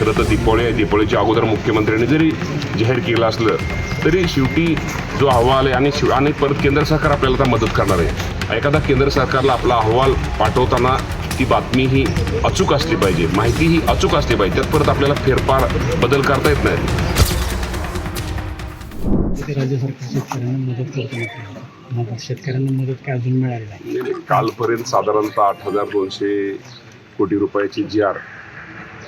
खरं तर दीपावली आहे. दीपावलीच्या अगोदर मुख्यमंत्र्यांनी जरी जाहीर केलं असलं तरी शेवटी जो अहवाल आहे आणि शिव आणि परत केंद्र सरकार आपल्याला आता मदत करणार आहे. एखादा केंद्र सरकारला आपला अहवाल पाठवताना ती बातमी ही अचूक असली पाहिजे. माहिती ही अचूक असली पाहिजे. त्यात परत आपल्याला फेरफार बदल करता येत नाही. राज्य सरकार शेतकऱ्यांना मदत करतो शेतकऱ्यांना मदत काय अजून मिळाली नाही. कालपर्यंत साधारणतः आठ हजार दोनशे कोटी रुपयाची जी आर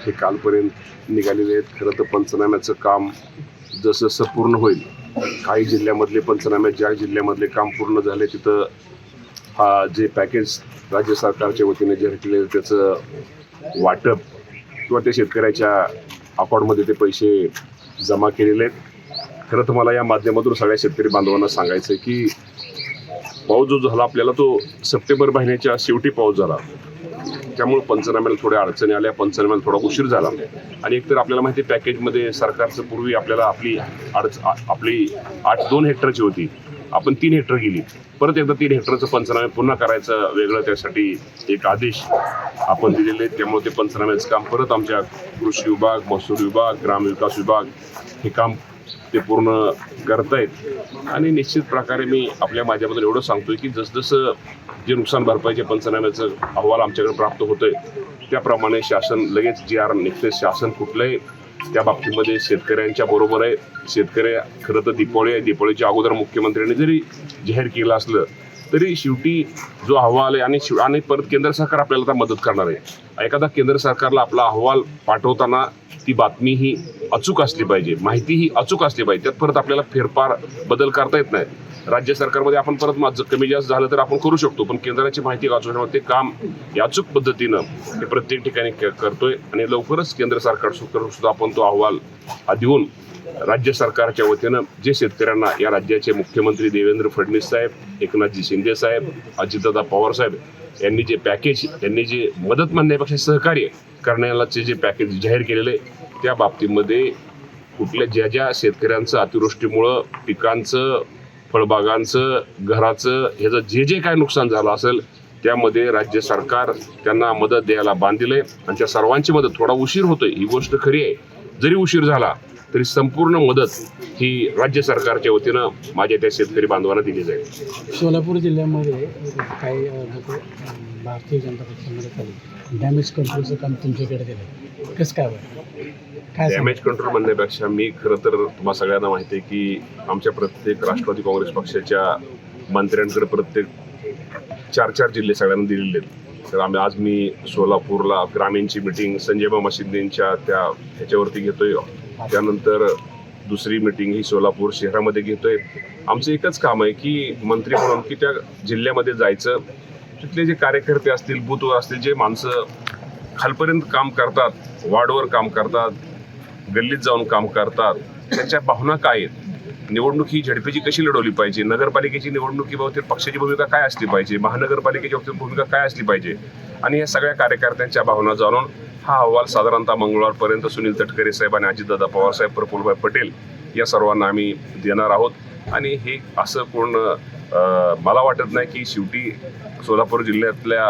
हे कालपर्यंत निघालेले आहेत. खरं तर पंचनाम्याचं काम जसं जसं पूर्ण होईल काही जिल्ह्यामधले पंचनामे ज्या जिल्ह्यामधले काम पूर्ण झाले तिथं हा जे पॅकेज राज्य सरकारच्या वतीने जाहीर केलेलं त्याचं वाटप किंवा त्या शेतकऱ्याच्या अकाउंटमध्ये ते पैसे जमा केलेले आहेत. खरं तर मला या माध्यमातून सगळ्या शेतकरी बांधवांना सांगायचं आहे की पाऊस जो झाला आपल्याला तो सप्टेंबर महिन्याच्या शेवटी पाऊस झाला. त्यामुळे पंचनाम्याला थोड्या अडचणी आल्या पंचनाम्याला थोडा उशीर झाला. आणि एकतर आपल्याला माहिती आहे पॅकेजमध्ये सरकारचं पूर्वी आपल्याला आपली अडच आ- आपली आठ दोन हेक्टरची होती. आपण तीन हेक्टर गेली. परत एकदा तीन हेक्टरचं पंचनामे पुन्हा करायचं वेगळं त्यासाठी एक आदेश आपण दिलेले आहेत. त्यामुळे ते पंचनाम्याचं काम परत आमच्या कृषी विभाग महसूल विभाग ग्रामविकास विभाग हे काम ते पूर्ण करतायत. आणि निश्चित प्रकारे मी आपल्या माझ्याबद्दल एवढं सांगतोय की जसजसं जे नुकसान भरपाईचे पंचनाम्याचं अहवाल आमच्याकडे प्राप्त होतोय त्याप्रमाणे शासन लगेच जी आर निघते शासन कुठलंही त्या बाबतीमध्ये शेतकऱ्यांच्या बरोबर आहे. शेतकरी खरं तर दीपावळी आहे. दीपावळीच्या अगोदर मुख्यमंत्र्यांनी जरी जाहीर केलं असलं तरी शेवटी जो अहवाल आहे आणि शिव आणि परत केंद्र सरकार आपल्याला आता मदत करणार आहे. एखादा केंद्र सरकारला आपला अहवाल पाठवताना ती बातमी ही अचूक असली पाहिजे माहिती ही अचूक असली पाहिजे त्यात परत आपल्याला फेरफार बदल करता येत नाही. राज्य सरकारमध्ये आपण परत माझं कमी जास्त झालं तर आपण करू शकतो पण केंद्राची माहिती वाचवण्यावर ते काम या अचूक पद्धतीनं हे प्रत्येक ठिकाणी करतोय आणि लवकरच केंद्र सरकार सुद्धा आपण तो अहवाल देऊन राज्य सरकारच्या वतीनं जे शेतकऱ्यांना या राज्याचे मुख्यमंत्री देवेंद्र फडणवीस साहेब एकनाथजी शिंदे साहेब अजितदादा पवार साहेब यांनी जे पॅकेज यांनी जे मदत म्हणण्यापेक्षा सहकार्य करण्याचे जे पॅकेज जाहीर केलेले त्या बाबतीमध्ये कुठल्या ज्या ज्या शेतकऱ्यांचं अतिवृष्टीमुळं पिकांचं फळबागांचं घराचं ह्याचं जे जे काय नुकसान झालं असेल त्यामध्ये राज्य सरकार त्यांना मदत द्यायला बांधिलंय आणि त्या सर्वांची मदत थोडा उशीर होतोय ही गोष्ट खरी आहे. जरी उशीर झाला तरी संपूर्ण मदत ही राज्य सरकारच्या वतीनं माझ्या त्या शेतकरी बांधवांना दिली जाईल. सोलापूर जिल्ह्यामध्ये काही भारतीय जनता पक्षामध्ये चालू डॅमेज कंट्रोलचं काम तुमच्याकडे दिलं कसं काय? डॅमेज कंट्रोल म्हणण्यापेक्षा मी खरं तर तुम्हाला सगळ्यांना माहिती आहे की आमच्या प्रत्येक राष्ट्रवादी काँग्रेस पक्षाच्या मंत्र्यांकडे प्रत्येक चार चार जिल्हे सगळ्यांना दिलेले आहेत. तर आम्ही आज मी सोलापूरला ग्रामीणची मिटिंग संजय मामा शिंदेच्या त्या ह्याच्यावरती घेतोय. त्यानंतर दुसरी मीटिंग ही सोलापूर शहरामध्ये घेतोय. आमचं एकच काम आहे की मंत्री म्हणून की त्या जिल्ह्यामध्ये जायचं. तिथले जे कार्यकर्ते असतील बूथवर असतील जे माणसं खालपर्यंत काम करतात वार्डवर काम करतात गल्लीत जाऊन काम करतात त्यांच्या भावना काय आहेत? निवडणूक ही झडपीची कशी लढवली पाहिजे? नगरपालिकेची निवडणुकी बाबतीत पक्षाची भूमिका काय असली पाहिजे? महानगरपालिकेच्या बाबतीत भूमिका काय असली पाहिजे? आणि या सगळ्या कार्यकर्त्यांच्या भावना जाणून हा अहवाल साधारणतः मंगळवारपर्यंत सुनील तटकरे साहेब आणि अजितदादा पवारसाहेब प्रफुलभाई पटेल या सर्वांना आम्ही देणार आहोत. आणि हे असं पूर्ण मला वाटत नाही की शेवटी सोलापूर जिल्ह्यातल्या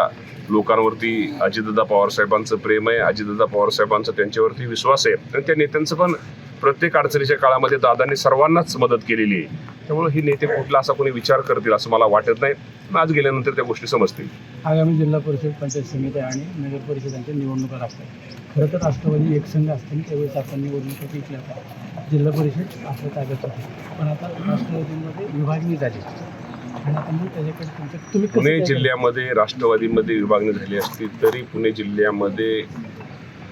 लोकांवरती अजितदादा पवारसाहेबांचं प्रेम आहे अजितदादा पवारसाहेबांचा त्यांच्यावरती विश्वास आहे. आणि त्या नेत्यांचं पण प्रत्येक अडचणीच्या काळामध्ये दादांनी सर्वांनाच मदत केलेली आहे. त्यामुळे ही नेते कुठला असा कोणी विचार करतील असं मला वाटत नाही. आज गेल्यानंतर त्या गोष्टी समजतील. आगामी जिल्हा परिषद पंचायत समिती आणि नगर परिषदांच्या निवडणुका असतात खरं तर राष्ट्रवादी एकसंघ असताना त्यावेळेस आपण निवडणुका जिंकल्या होत्या जिल्हा परिषद आपल्या ताब्यात होती. पण आता राष्ट्रवादीमध्ये विभागणी झाली. पुणे जिल्ह्यामध्ये राष्ट्रवादीमध्ये विभागणी झाली असती तरी पुणे जिल्ह्यामध्ये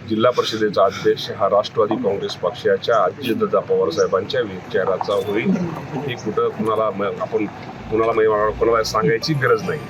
जिल्हा परिषदेचा अध्यक्ष हा राष्ट्रवादी काँग्रेस पक्षाच्या अजितदादा पवार साहेबांच्या विचाराचा होईल हे कुठं कुणाला आपण कुणाला म्हणजे कोणाला सांगायची गरज नाही.